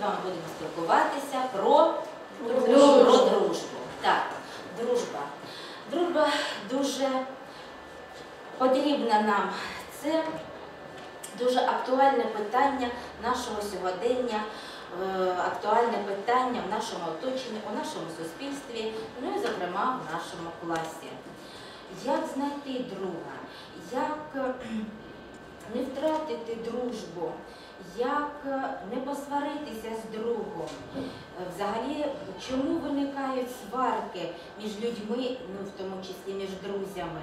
вами будемо спілкуватися про Дружбу. про дружбу. Так, дружба. Дружба дуже потрібна нам. Це дуже актуальне питання нашого сьогодення, е, актуальне питання в нашому оточенні, у нашому суспільстві, ну і, зокрема, в нашому класі. Як знайти друга? Як не втратити дружбу? Як е, не посваритися з другом? Е, Взагалі, чому виникають сварки між людьми, ну в тому числі між друзями?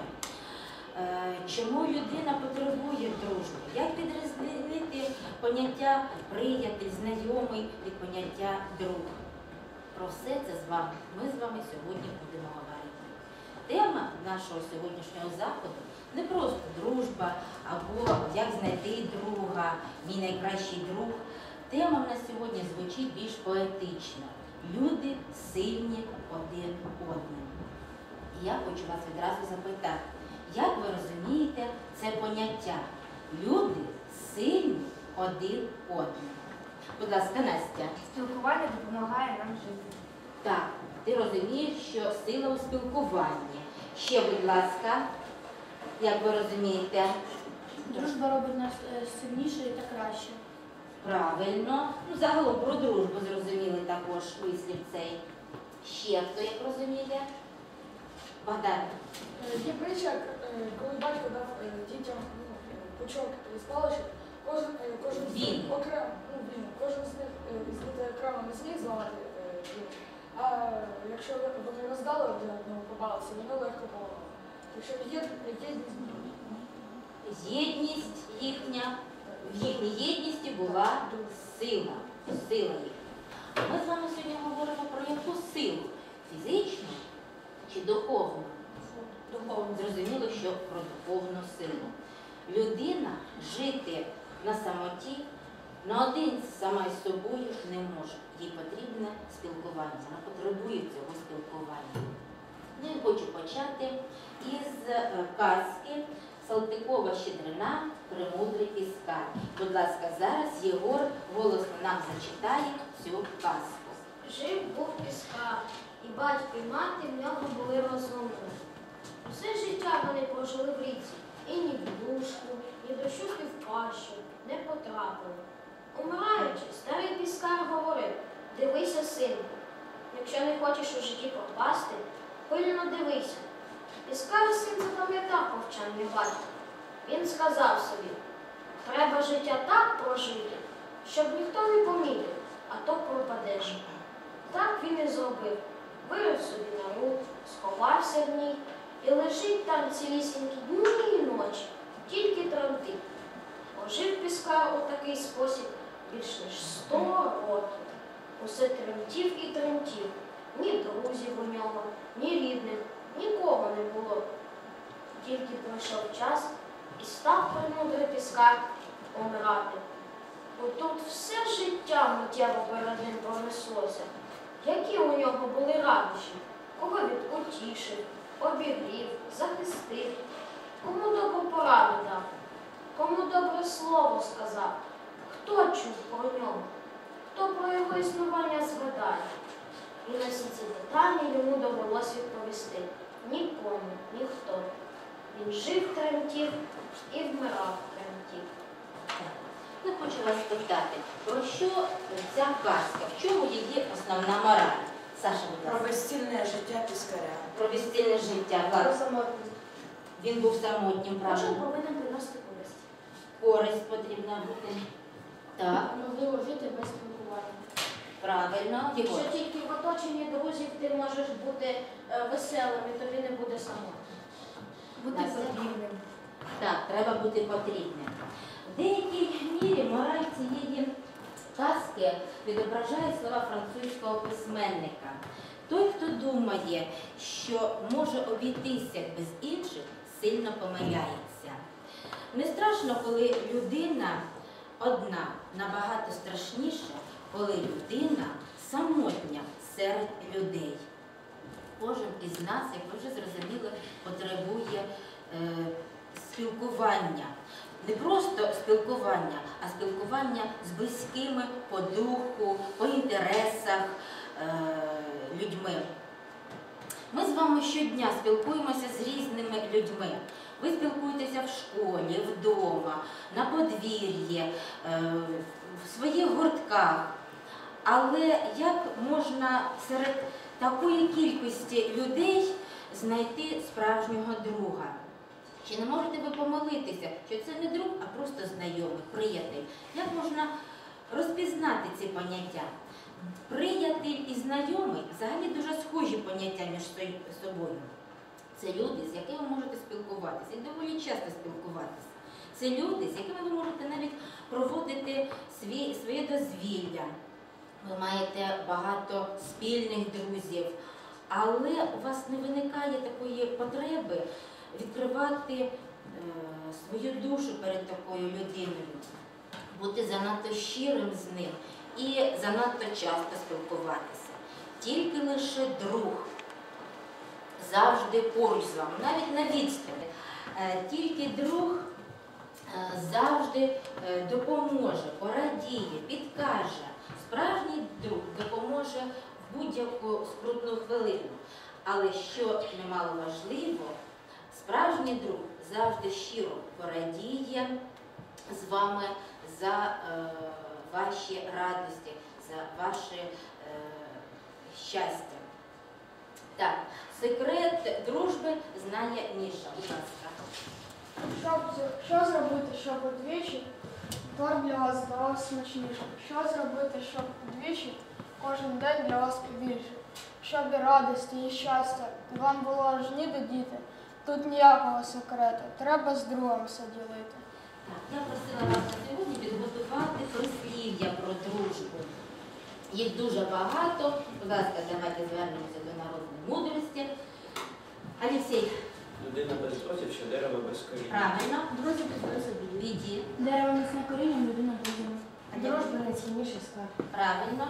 Е, Чому людина потребує дружби? Як відрізнити поняття приятель, знайомий від поняття друг? Про все це з вами. Ми з вами сьогодні будемо говорити. Тема нашого сьогоднішнього заходу не просто дружба або як знайти друга, мій найкращий друг. Тема в нас сьогодні звучить більш поетично. Люди сильні один одним. І я хочу вас відразу запитати, як ви розумієте це поняття? Люди сильні один одним. Будь ласка, Настя. Спілкування допомагає нам жити. Так, ти розумієш, що сила у спілкуванні. Ще, будь ласка, як ви розумієте? Дружба робить нас е, сильніше та краще. Правильно. Ну, загалом про дружбу зрозуміли також вислів цей. Ще хто як розуміє? Богдан. Е, Є притча, е, коли батько дав дітям ну, пучок із кожен, кожен з них Він. окремо, ну, він, кожен з них з дітей окремо не зміг зламати він. А якщо вони роздали один одному по палиці, вони легко поламали. Якщо є єдність, їхня, в їхній єдності була сила, сила їх. Ми з вами сьогодні говоримо про яку силу? Фізичну чи духовну? Духовну. Зрозуміло, що про духовну силу. Людина жити на самоті, наодинці сама із собою не може. Їй потрібне спілкування. Вона потребує цього спілкування. І хочу почати із е, казки Салтикова Щедрина Премудрий Піскар. Будь ласка, зараз Єгор голосно нам зачитає цю казку. Жив був піскар, і батько, і мати в нього були розумними. Все життя вони прожили в ріці, і ні в душку, ні до щуки в кашу не потрапили. Умираючи, старий піскар говорив: дивися, синку, якщо не хочеш у житті пропасти, пильно дивися. Піскар син запам'ятав повчання батька. Він сказав собі, треба життя так прожити, щоб ніхто не помітив, а то пропадеш. Так він і зробив. Вирив собі нору, сховався в ній і лежить там цілісінькі дні і ночі, тільки тремтить. Пожив піскар у такий спосіб більш ніж сто років. Усе тремтів і тремтів. Ні друзів у нього, ні рідних, нікого не було. Тільки пройшов час і став премудрий піскар помирати. Отут все життя миттєво перед ним пронеслося. Які у нього були радощі, кого він утішив, обігрів, захистив, кому добру пораду дав, кому добре слово сказав, хто чув про нього, хто про його існування згадає. І на всі ці деталі йому довелось відповісти нікому, ніхто. Він жив тремтів і вмирав тремтів. Я хочу вас спитати, про що ця казка? В чому її основна мораль? Саша, будь Про ласка. безцільне життя піскаря. Про безцільне життя. Влад. Він був самотнім, Кожен правильно. повинен приносити користь. Користь потрібна бути. Так, Можливо, жити без спілкування. Правильно. Якщо тільки в оточенні друзів ти можеш бути е, веселим, і тобі не буде самотньо. Бути потрібним. Так, треба бути потрібним. В деякій мірі мораль цієї казки відображає слова французького письменника. Той, хто думає, що може обійтися без інших, сильно помиляється. Не страшно, коли людина одна, набагато страшніше, коли людина самотня серед людей. Кожен із нас, як ви вже зрозуміли, потребує е, спілкування. Не просто спілкування, а спілкування з близькими по духу, по інтересах е, людьми. Ми з вами щодня спілкуємося з різними людьми. Ви спілкуєтеся в школі, вдома, на подвір'ї, е, в своїх гуртках. Але як можна серед такої кількості людей знайти справжнього друга? Чи не можете ви помилитися, що це не друг, а просто знайомий, приятель? Як можна розпізнати ці поняття? Приятель і знайомий взагалі дуже схожі поняття між собою. Це люди, з якими ви можете спілкуватися, і доволі часто спілкуватися. Це люди, з якими ви можете навіть проводити своє дозвілля. Ви маєте багато спільних друзів, але у вас не виникає такої потреби відкривати е, свою душу перед такою людиною, бути занадто щирим з ним і занадто часто спілкуватися. Тільки лише друг завжди поруч з вами, навіть на відстані. Е, Тільки друг завжди е, допоможе, порадіє, підкаже. Справжній друг допоможе в будь-яку скрутну хвилину. Але що немало важливо, справжній друг завжди щиро порадіє з вами за е, ваші радості, за ваше е, щастя. Так, секрет дружби знає Ніша. Будь ласка. Щоб, що зробити, щоб удвічі торт для вас здавався смачніше? Що зробити, щоб удвічі кожен день для вас побільше? Щоб і радості, і щастя вам було аж ніде діти. Тут ніякого секрету, треба з другом все ділити. Так, я просила вас сьогодні підготувати прислів'я про дружбу. Їх дуже багато. Будь ласка, давайте звернемося до народної мудрості. Алексій, Людина без друзів, що дерево без коріння. правильно. Друзі Віді. Дерево міцне коріння, людина друзина. Дружба найцінніший скарб. Правильно.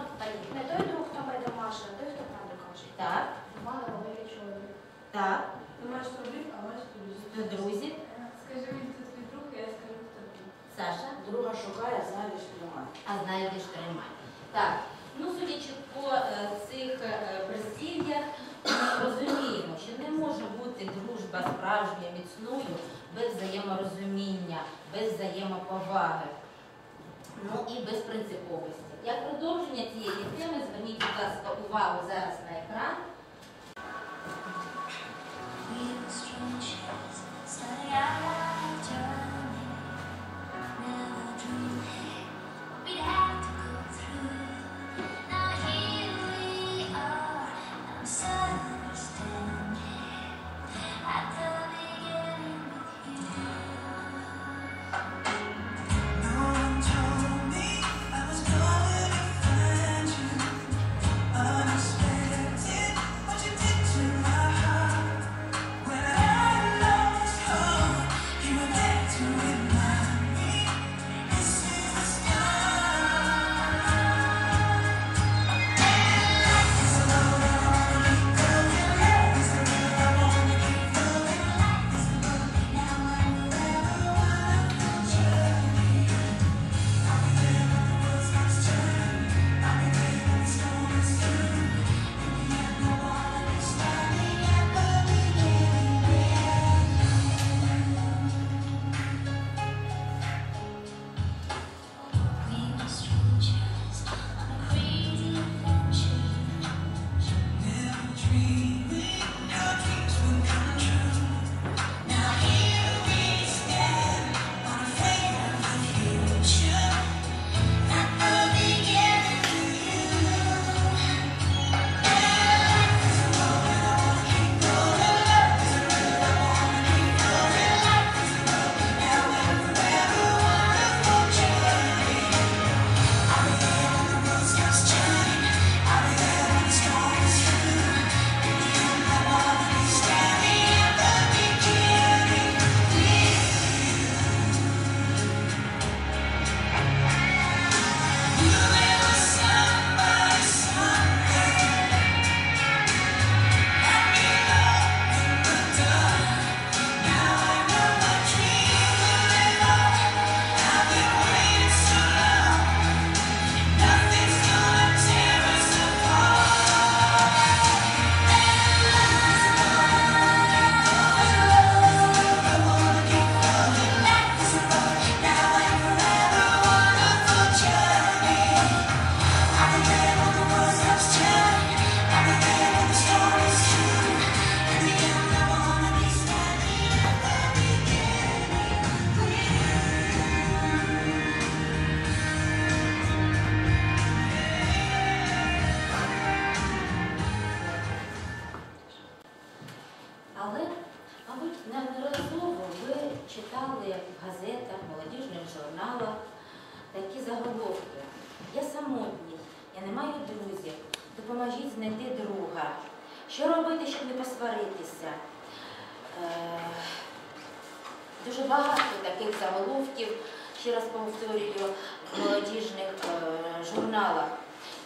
Не той друг, хто байдомаше, а той, хто правду каже. Так, Роман говорить чоловік. так. Ти маєш друзів, а маєш друзів. До друзів. Скажи мені, хто твій друг, і я скажу, хто твій. Саша. Друга шукає, знайдеш тримає. А знає, де ж тримає. Так, ну судячи по е, цих е, прислів'ях, ми справжньою міцною без взаєморозуміння, без взаємоповаги, ну і без принциповості. Як продовження цієї теми, зверніть, будь ласка, увагу зараз на екран. Starting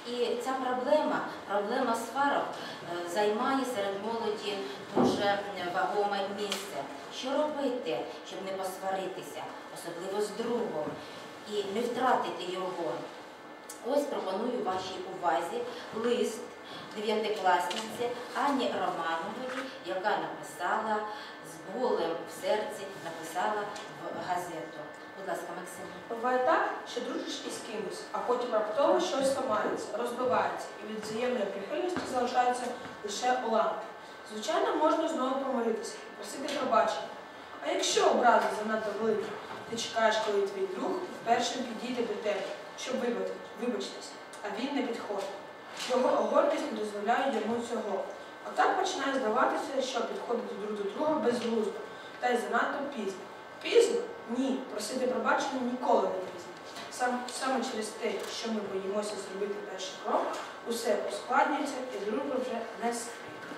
І ця проблема, проблема сварок, е, займає серед молоді дуже е, вагоме місце. Що робити, щоб не посваритися, особливо з другом, і не втратити його? Ось пропоную вашій увазі лист дев'ятикласниці Ані Романової, яка написала з болем в серці, написала в газету. Ласка, Максим. Буває так, що дружиш із кимось, а потім раптово щось ламається, розбивається, і від взаємної прихильності залишаються лише уламки. Звичайно, можна знову помиритися, просити пробачення. А якщо образи занадто великі, ти чекаєш, коли твій друг першим підійде до тебе, щоб вибачити- вибачитися, а він не підходить. Його гордість не дозволяє йому цього. Отак починає здаватися, що підходити друг до друга безглуздо, та й занадто пізно. Пізно? Ні, просити пробачення ніколи не пізно. Сам, саме через те, що ми боїмося зробити перший крок, усе ускладнюється і дружба вже не сприйме.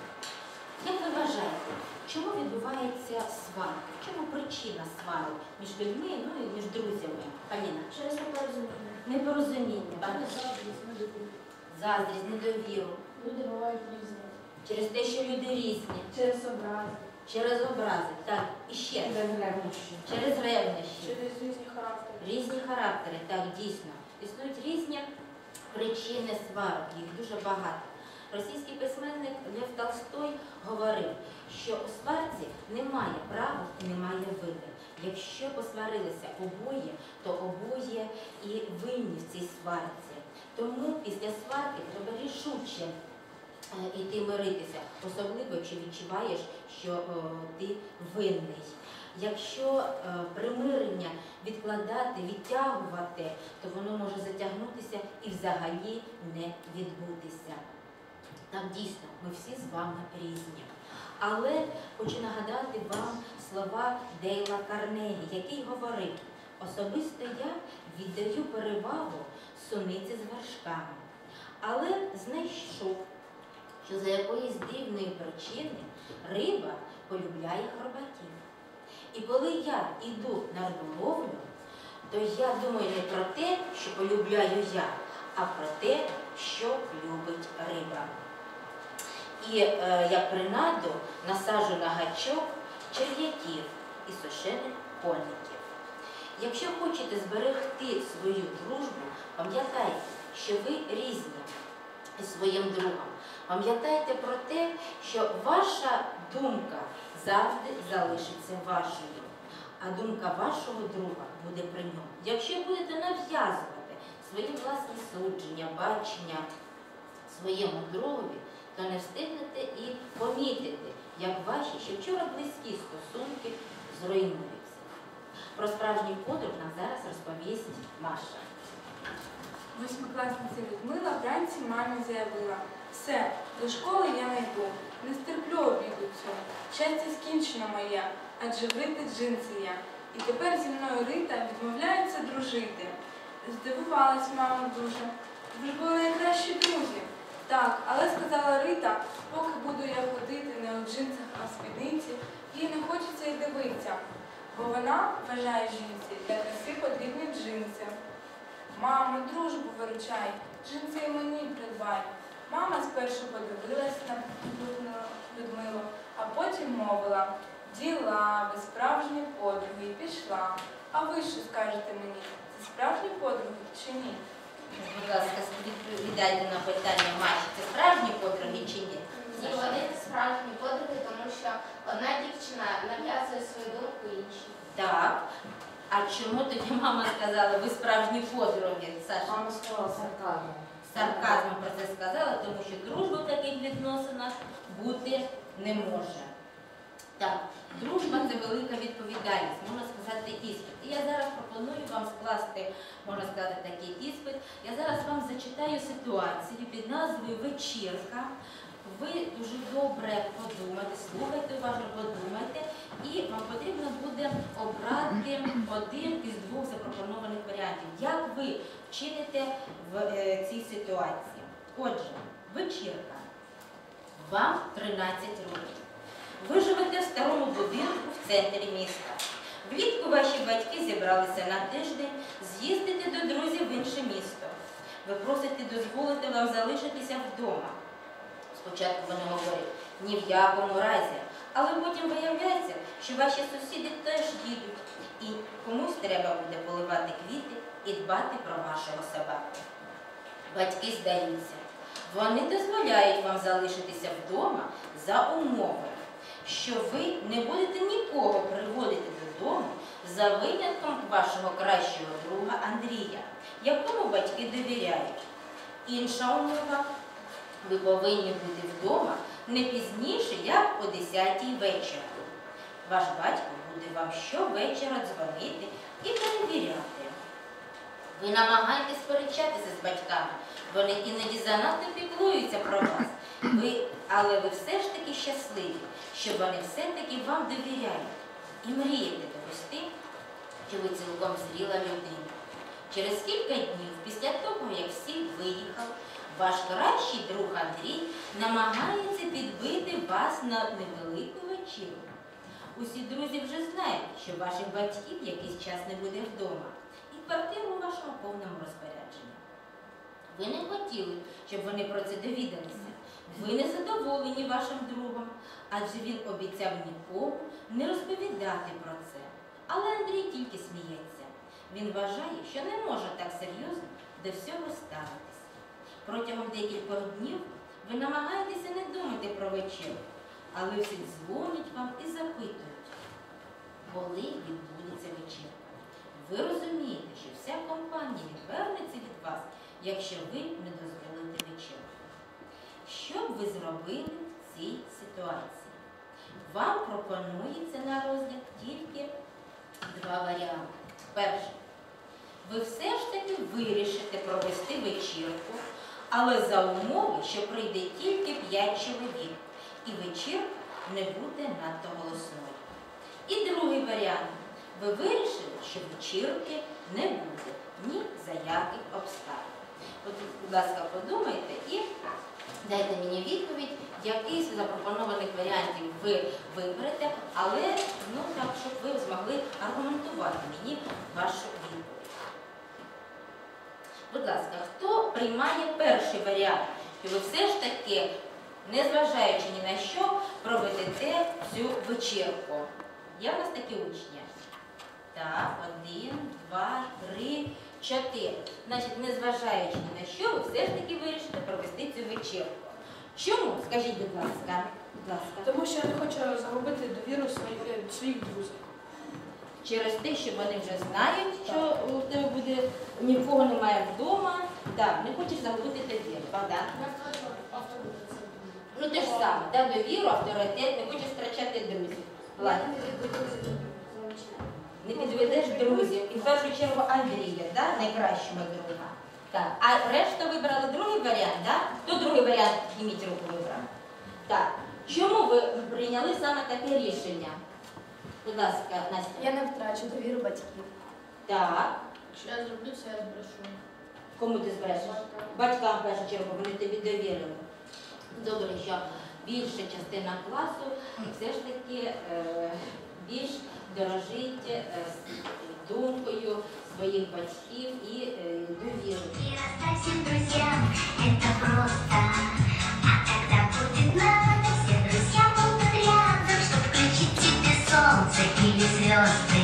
Як ви вважаєте, чому відбувається сварка? В чому причина сварок між людьми, ну і між друзями? Аліна, Через непорозуміння. непорозуміння, так? Завжди недовіру. заздрість, недовіру, Люди бувають різні. через те, що люди різні, Через образи. Через образи, так, і ще через ревнощі. Через різні характери. Різні характери, так, дійсно. Існують різні причини сварок, їх дуже багато. Російський письменник Лев Толстой говорив, що у сварці немає права і немає вини. Якщо посварилися обоє, то обоє і винні в цій сварці. Тому після сварки треба рішуче йти миритися, особливо якщо відчуваєш, що е, ти винний. Якщо е, примирення відкладати, відтягувати, то воно може затягнутися і взагалі не відбутися. Так дійсно, ми всі з вами різні. Але хочу нагадати вам слова Дейла Карнегі, який говорив, особисто я віддаю перевагу суниці з вершками, але знайшов, що за якоїсь дивної причини риба полюбляє хробаків. І коли я йду на риболовлю, то я думаю не про те, що полюбляю я, а про те, що любить риба. І е, як принаду насаджу на гачок черв'яків і сушених коників. Якщо хочете зберегти свою дружбу, пам'ятайте, що ви різні із своїм другом. Пам'ятайте про те, що ваша думка завжди залишиться вашою, а думка вашого друга буде при ньому. Якщо будете нав'язувати свої власні судження, бачення своєму другові, то не встигнете і помітити, як ваші ще вчора близькі стосунки зруйнуються. Про справжній подруг нам зараз розповість Маша. Восьмикласниця Людмила вранці мамі заявила, все, до школи я не йду, не стерплю обіду цього. Щастя скінчено моє, адже в Рити джинси я. І тепер зі мною Рита відмовляється дружити. Здивувалась мама дуже. Ви ж були найкращі друзі. Так, але сказала Рита, поки буду я ходити не у джинсах, а в спідниці, їй не хочеться й дивитися. Бо вона вважає жінці, для краси потрібні джинси. Мамо, дружбу виручай, джинси і мені придбай. Мама спершу подивилась на Людмилу- Людмилу, а потім мовила діла, ви справжні подруги, і пішла. А ви що скажете мені? Це справжні подруги чи ні? Будь ласка, відповідайте на питання Маші. Це справжні подруги чи ні? Ні, вони не справжні подруги, тому що одна дівчина нав'язує свою думку іншій. Так. А чому тоді мама сказала, ви справжні подруги, Саша? Мама сказала сарказм. Сарказмом про це сказала, тому що дружба в таких відносинах бути не може. Так, дружба це велика відповідальність, можна сказати, іспит. І я зараз пропоную вам скласти, можна сказати, такий іспит. Я зараз вам зачитаю ситуацію під назвою Вечірка ви дуже добре подумайте, слухайте уважно, подумайте, і вам потрібно буде обрати один із двох запропонованих варіантів. Як ви вчините в е, цій ситуації? Отже, вечірка. Вам 13 років. Ви живете в старому будинку в центрі міста. Влітку ваші батьки зібралися на тиждень з'їздити до друзів в інше місто. Ви просите дозволити вам залишитися вдома. Спочатку вони говорять ні в якому разі, але потім виявляється, що ваші сусіди теж їдуть, і комусь треба буде поливати квіти і дбати про вашого собаку. Батьки здаються. Вони дозволяють вам залишитися вдома за умови, що ви не будете нікого приводити додому за винятком вашого кращого друга Андрія, якому батьки довіряють. Інша умова ви повинні бути вдома не пізніше, як о 10 вечора. Ваш батько буде вам щовечора дзвонити і перевіряти. Ви намагаєтесь сперечатися з батьками, вони іноді занадто піклуються про вас. Ви, але ви все ж таки щасливі, що вони все-таки вам довіряють і мрієте довести, що ви цілком зріла людина. Через кілька днів, після того, як всі виїхав, ваш кращий друг Андрій намагається підбити вас на невелику вечірку. Усі друзі вже знають, що ваших батьків якийсь час не буде вдома, і квартира у вашому повному розпорядженні. Ви не хотіли, щоб вони про це довідалися. Ви не задоволені вашим другом, адже він обіцяв нікому не розповідати про це. Але Андрій тільки сміється. Він вважає, що не може так серйозно до всього ставитись. Протягом декількох днів ви намагаєтеся не думати про вечірку, але всі дзвонять вам і запитують, коли відбудеться вечірка. Ви розумієте, що вся компанія відвернеться від вас, якщо ви не дозволите вечірку. Що б ви зробили в цій ситуації? Вам пропонується на розгляд тільки два варіанти. Перший. Ви все ж таки вирішите провести вечірку, але за умови, що прийде тільки 5 чоловік, і вечірка не буде надто голосною. І другий варіант. Ви вирішили, що вечірки не буде ні за яких обставин. От, будь ласка, подумайте і дайте мені відповідь, який з запропонованих варіантів ви виберете, але ну, так, щоб ви змогли аргументувати мені вашу відповідь. Будь ласка, хто приймає перший варіант, що ви все ж таки, незважаючи ні на що, проведете цю вечірку? Є в нас такі учні? Так, один, два, три, чотири. Значить, незважаючи ні на що, ви все ж таки вирішите провести цю вечірку. Чому? Скажіть, будь ласка. Будь ласка. Тому що я не хочу загубити довіру своїх, е, своїх друзів. Через те, що вони вже знають, що у тебе буде нікого немає вдома. Так, не хочеш загубити довіру. Богдан? Ну те ж саме, да, довіру, авторитет, не хочеш втрачати друзів. Ладно. Не підведеш друзів. І в першу чергу Андрія, да? найкращого друга. Так. А решта вибрали другий варіант, да? Хто другий варіант, підніміть руку вибрав. Так. Чому ви прийняли саме таке рішення? Будь ласка, Настя. Я не втрачу довіру батьків. Так. Якщо я зроблю це, я збрешу. Кому ти зберешеш? Батькам в першу чергу, вони тобі довірили. Добре, що більша частина класу все ж таки е, більш дорожить е, з думкою своїх батьків і е, довірою. И расставь всем друзьям, это просто. А когда будет надо, все друзья будут рядом, чтобы включить тебе солнце или звезды. Воскресенье с утра